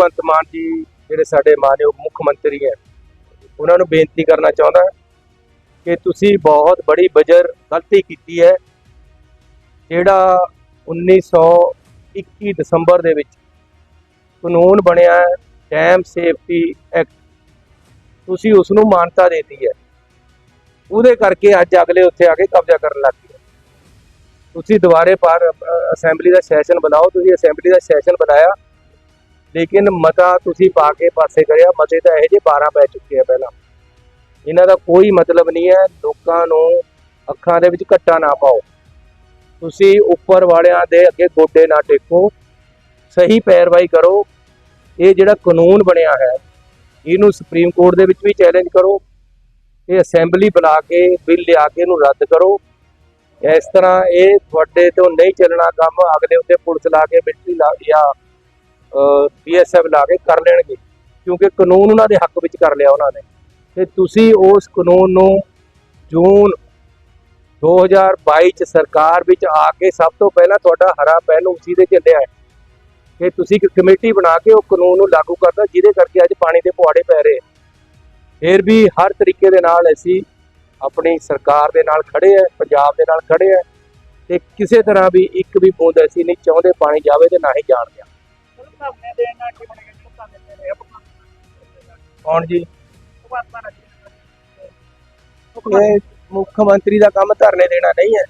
ਭਗਵੰਤ ਮਾਨ ਜੀ ਜਿਹੜੇ ਸਾਡੇ ਮਾਨਯੋਗ ਮੁੱਖ ਮੰਤਰੀ ਹੈ, ਉਹਨਾਂ ਨੂੰ ਬੇਨਤੀ ਕਰਨਾ ਚਾਹੁੰਦਾ ਕਿ ਤੁਸੀਂ ਬਹੁਤ ਬੜੀ ਬਜਰ ਗਲਤੀ ਕੀਤੀ ਹੈ, ਜਿਹੜਾ 1921 ਦਸੰਬਰ ਦੇ ਵਿੱਚ ਕਾਨੂੰਨ ਬਣਿਆ ਹੈ ਡੈਮ ਸੇਫਟੀ ਐਕਟ ਤੁਸੀਂ ਉਸ ਨੂੰ ਮਾਨਤਾ ਦੇਤੀ ਹੈ। ਉਹਦੇ ਕਰਕੇ ਅੱਜ ਅਗਲੇ ਉੱਥੇ ਆ ਕੇ ਕਬਜ਼ਾ ਕਰਨ ਲੱਗ ਗਏ। ਤੁਸੀਂ ਦੁਬਾਰੇ ਪਰ ਅਸੈਂਬਲੀ ਦਾ ਸੈਸ਼ਨ ਬੁਲਾਓ। ਤੁਸੀਂ ਅਸੈਂਬਲੀ ਦਾ ਸੈਸ਼ਨ ਬੁਲਾਇਆ। ਲੇਕਿਨ ਮਤਾ ਤੁਸੀਂ ਪਾ ਕੇ ਪਾਸੇ ਕਰਿਆ, ਮਤੇ ਤਾਂ ਇਹੋ ਜਿਹੇ 12 ਪੈ ਚੁੱਕੇ ਆ ਪਹਿਲਾਂ। ਇਹਨਾਂ ਦਾ ਕੋਈ ਮਤਲਬ ਨਹੀਂ ਹੈ, ਲੋਕਾਂ ਨੂੰ ਅੱਖਾਂ ਦੇ ਵਿੱਚ ਘੱਟਾ ਨਾ ਪਾਓ। ਤੁਸੀਂ ਉੱਪਰ ਵਾਲਿਆਂ ਦੇ ਅੱਗੇ ਗੋਡੇ ਨਾ ਟੇਕੋ, ਸਹੀ ਪੈਰਵਾਈ ਕਰੋ। ਇਹ ਜਿਹੜਾ ਕਾਨੂੰਨ ਬਣਿਆ ਹੈ, ਇਹਨੂੰ ਸੁਪਰੀਮ ਕੋਰਟ ਦੇ ਵਿੱਚ ਵੀ ਚੈਲੰਜ ਕਰੋ। ਇਹ ਅਸੈਂਬਲੀ ਬੁਲਾ ਕੇ, ਬਿੱਲ ਲਿਆ ਕੇ ਇਹਨੂੰ ਰੱਦ ਕਰੋ। ਇਸ ਤਰ੍ਹਾਂ ਇਹ ਤੁਹਾਡੇ ਤੋਂ ਨਹੀਂ ਚੱਲਣਾ ਕੰਮ, ਅਗਲੇ ਉੱਤੇ ਪੁਲਿਸ ਲਾ ਕੇ ਮਿਲਟਰੀ ਲਾ ਜਾਂ ਬੀਐਸਐਫ ਲਾ ਕੇ ਕਰ ਲੈਣਗੇ, ਕਿਉਂਕਿ ਕਾਨੂੰਨ ਉਹਨਾਂ ਦੇ ਹੱਕ ਵਿੱਚ ਕਰ ਲਿਆ ਉਹਨਾਂ ਨੇ। ਤੇ ਤੁਸੀਂ ਉਸ ਕਾਨੂੰਨ ਨੂੰ ਜੂਨ 2022 ਚ ਸਰਕਾਰ ਵਿੱਚ ਆ ਕੇ ਸਭ ਤੋਂ ਪਹਿਲਾਂ ਤੁਹਾਡਾ ਹਰਾ ਪਹਿਲੂ ਉਸੀ ਦੇ ਚੱਲਿਆ ਹੈ ਕਿ ਤੁਸੀਂ ਇੱਕ ਕਮੇਟੀ ਬਣਾ ਕੇ ਉਹ ਕਾਨੂੰਨ ਨੂੰ ਲਾਗੂ ਕਰਦਾ ਜਿਹਦੇ ਕਰਕੇ ਅੱਜ ਪਾਣੀ ਦੇ ਪੁਆੜੇ ਪੈ ਰਹੇ। ਫਿਰ ਵੀ ਹਰ ਤਰੀਕੇ ਦੇ ਨਾਲ ਅਸੀਂ ਆਪਣੀ ਸਰਕਾਰ ਦੇ ਨਾਲ ਖੜੇ ਹੈ, ਪੰਜਾਬ ਦੇ ਨਾਲ ਖੜੇ ਹੈ। ਤੇ ਕਿਸੇ ਤਰ੍ਹਾਂ ਵੀ ਇੱਕ ਵੀ ਬੂੰਦ ਅਸੀਂ ਨਹੀਂ ਚਾਹੁੰਦੇ ਪਾਣੀ ਜਾਵੇ ਤੇ ਨਾ ਹੀ ਜਾਣ ਦਿਆਂ। ਧਰਨੇ ਕੀ ਧਰਨੇ ਦੇ ਰਹੇ ਆ ਕੌਣ ਜੀ? ਮਾਨ ਜੀ। ਇਹ ਮੁੱਖ ਮੰਤਰੀ ਦਾ ਕੰਮ ਧਰਨੇ ਦੇਣਾ ਨਹੀਂ ਹੈ।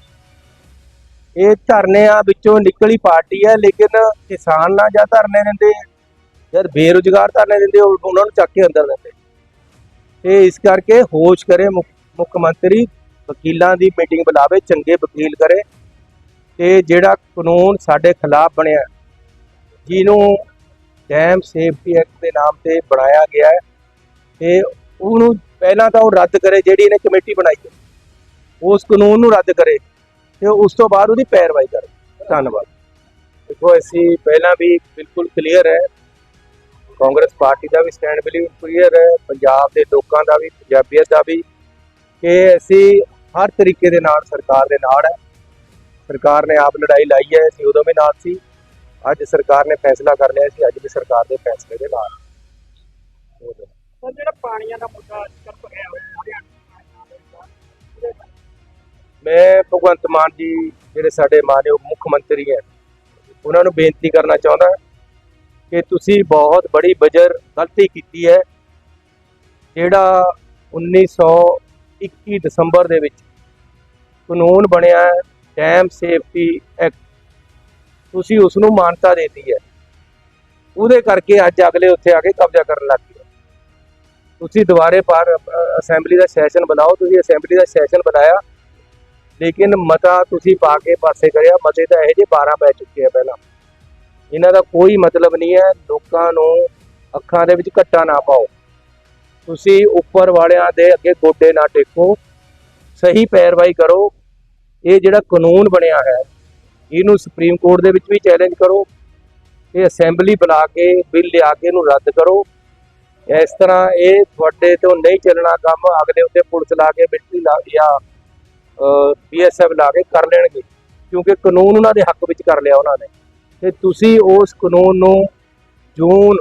ਇਹ ਧਰਨਿਆਂ ਵਿੱਚੋਂ ਨਿਕਲੀ ਪਾਰਟੀ ਹੈ ਲੇਕਿਨ ਕਿਸਾਨ ਨਾ ਜਾਂ ਧਰਨੇ ਦਿੰਦੇ ਜਦ ਬੇਰੁਜ਼ਗਾਰ ਧਰਨੇ ਦਿੰਦੇ ਉਹ- ਉਹਨਾਂ ਨੂੰ ਚੱਕ ਕੇ ਅੰਦਰ ਦਿੰਦੇ ਤੇ ਇਸ ਕਰਕੇ ਹੋਸ਼ ਕਰੇ ਮੁੱਖ ਮੰਤਰੀ ਵਕੀਲਾਂ ਦੀ ਮੀਟਿੰਗ ਬੁਲਾਵੇ ਚੰਗੇ ਵਕੀਲ ਕਰੇ। ਤੇ ਜਿਹੜਾ ਕਾਨੂੰਨ ਸਾਡੇ ਖਿਲਾਫ ਬਣਿਆ ਜਿਹਨੂੰ ਡੈਮ ਸੇਫਟੀ ਐਕਟ ਦੇ ਨਾਮ ਤੇ ਬਣਾਇਆ ਗਿਆ ਹੈ ਤੇ ਉਹਨੂੰ ਪਹਿਲਾਂ ਤਾਂ ਉਹ ਰੱਦ ਕਰੇ, ਜਿਹੜੀ ਇਹਨੇ ਕਮੇਟੀ ਬਣਾਈ ਹੈ। ਉਸ ਕਾਨੂੰਨ ਨੂੰ ਰੱਦ ਕਰੇ ਤੇ ਉਸ ਤੋਂ ਬਾਅਦ ਉਹਦੀ ਪੈਰਵਾਈ ਕਰੇ। ਧੰਨਵਾਦ। ਦੇਖੋ, ਅਸੀਂ ਪਹਿਲਾਂ ਵੀ ਬਿਲਕੁਲ ਕਲੀਅਰ ਹੈ। ਕਾਂਗਰਸ ਪਾਰਟੀ ਦਾ ਵੀ ਸਟੈਂਡ ਬਿਲਕੁਲ ਕਲੀਅਰ ਹੈ। ਪੰਜਾਬ ਦੇ ਲੋਕਾਂ ਦਾ ਵੀ ਪੰਜਾਬੀਅਤ ਦਾ ਵੀ ਕਿ ਅਸੀਂ ਹਰ ਤਰੀਕੇ ਦੇ ਨਾਲ ਸਰਕਾਰ ਦੇ ਨਾਲ ਹੈ। ਸਰਕਾਰ ਨੇ ਆਪ ਲੜਾਈ ਲਾਈ ਹੈ, ਅਸੀਂ ਉਦੋਂ ਵੀ ਨਾਲ ਸੀ। ਅੱਜ ਸਰਕਾਰ ਨੇ ਫੈਸਲਾ ਕਰ ਲਿਆ ਸੀ ਅੱਜ ਵੀ ਸਰਕਾਰ ਦੇ ਫੈਸਲੇ ਦੇ ਨਾਲ। ਸਰ ਜਿਹੜਾ ਪਾਣੀਆਂ ਦਾ ਮੁੱਦਾ ਹੋਇਆ ਮੈਂ ਭਗਵੰਤ ਮਾਨ ਜੀ ਜਿਹੜੇ ਸਾਡੇ ਮਾਨਯੋਗ ਮੁੱਖ ਮੰਤਰੀ ਹੈ ਉਹਨਾਂ ਨੂੰ ਬੇਨਤੀ ਕਰਨਾ ਚਾਹੁੰਦਾ ਕਿ ਤੁਸੀਂ ਬਹੁਤ ਬੜੀ ਬਜਰ ਗਲਤੀ ਕੀਤੀ ਹੈ ਜਿਹੜਾ 1921 ਦਸੰਬਰ ਦੇ ਵਿੱਚ ਕਾਨੂੰਨ ਬਣਿਆ ਹੈ ਡੈਮ ਸੇਫਟੀ ਐਕਟ ਤੁਸੀਂ ਉਸ ਨੂੰ ਮਾਨਤਾ ਦੇਤੀ ਹੈ। ਉਹਦੇ ਕਰਕੇ ਅੱਜ ਅਗਲੇ ਉੱਥੇ ਆ ਕੇ ਕਬਜ਼ਾ ਕਰਨ ਲੱਗ ਗਏ। ਤੁਸੀਂ ਦੁਬਾਰੇ ਪਾਰ ਅਸੈਂਬਲੀ ਦਾ ਸੈਸ਼ਨ ਬਣਾਓ। ਤੁਸੀਂ ਅਸੈਂਬਲੀ ਦਾ ਸੈਸ਼ਨ ਬਣਾਇਆ। ਲੇਕਿਨ ਮਤਾ ਤੁਸੀਂ ਪਾ ਕੇ ਪਾਸੇ ਕਰਿਆ। ਮਤੇ ਤਾਂ ਇਹੋ ਜਿਹੇ 12 ਪੈ ਚੁੱਕੇ ਆ ਪਹਿਲਾਂ। ਇਹਨਾਂ ਦਾ ਕੋਈ ਮਤਲਬ ਨਹੀਂ ਹੈ। ਲੋਕਾਂ ਨੂੰ ਅੱਖਾਂ ਦੇ ਵਿੱਚ ਘੱਟਾ ਨਾ ਪਾਓ। ਤੁਸੀਂ ਉੱਪਰ ਵਾਲਿਆਂ ਦੇ ਅੱਗੇ ਗੋਡੇ ਨਾ ਟੇਕੋ। ਸਹੀ ਪੈਰਵਾਈ ਕਰੋ। ਇਹ ਜਿਹੜਾ ਕਾਨੂੰਨ ਬਣਿਆ ਹੈ ਇਹਨੂੰ ਸੁਪਰੀਮ ਕੋਰਟ ਦੇ ਵਿੱਚ ਵੀ ਚੈਲੰਜ ਕਰੋ ਇਹ ਅਸੈਂਬਲੀ ਬੁਲਾ ਕੇ ਬਿੱਲ ਲਿਆ ਕੇ ਇਹਨੂੰ ਰੱਦ ਕਰੋ। ਇਸ ਤਰ੍ਹਾਂ ਇਹ ਤੁਹਾਡੇ ਤੋਂ ਨਹੀਂ ਚੱਲਣਾ ਕੰਮ, ਅਗਲੇ ਉੱਤੇ ਪੁਲਿਸ ਲਾ ਕੇ ਮਿਲਟਰੀ ਲਾ ਜਾਂ ਬੀਐਸਐਫ ਲਾ ਕੇ ਕਰ ਲੈਣਗੇ। ਕਿਉਂਕਿ ਕਾਨੂੰਨ ਉਹਨਾਂ ਦੇ ਹੱਕ ਵਿੱਚ ਕਰ ਲਿਆ ਉਹਨਾਂ ਨੇ। ਤੇ ਤੁਸੀਂ ਉਸ ਕਾਨੂੰਨ ਨੂੰ ਜੂਨ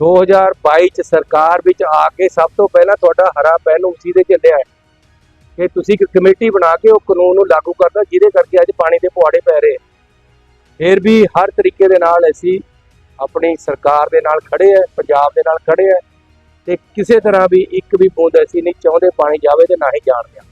2022 ਚ ਸਰਕਾਰ ਵਿੱਚ ਆ ਕੇ ਸਭ ਤੋਂ ਪਹਿਲਾਂ ਤੁਹਾਡਾ ਹਰਾ ਪਹਿਲੂ ਉਸੀ ਦੇ ਚੱਲਿਆ ਹੈ। ਕਿ ਤੁਸੀਂ ਇੱਕ ਕਮੇਟੀ ਬਣਾ ਕੇ ਉਹ ਕਾਨੂੰਨ ਨੂੰ ਲਾਗੂ ਕਰਦਾ, ਜਿਹਦੇ ਕਰਕੇ ਅੱਜ ਪਾਣੀ ਦੇ ਪੁਆੜੇ ਪੈ ਰਹੇ ਫਿਰ ਵੀ ਹਰ ਤਰੀਕੇ ਦੇ ਨਾਲ ਅਸੀਂ ਆਪਣੀ ਸਰਕਾਰ ਦੇ ਨਾਲ ਖੜੇ ਹੈ ਪੰਜਾਬ ਦੇ ਨਾਲ ਖੜੇ ਹੈ ਤੇ ਕਿਸੇ ਤਰ੍ਹਾਂ ਵੀ ਇੱਕ ਵੀ ਬੂੰਦ ਅਸੀਂ ਨਹੀਂ ਚਾਹੁੰਦੇ ਪਾਣੀ ਜਾਵੇ ਤੇ ਨਾ ਹੀ ਜਾਣ ਦਿਆਂ।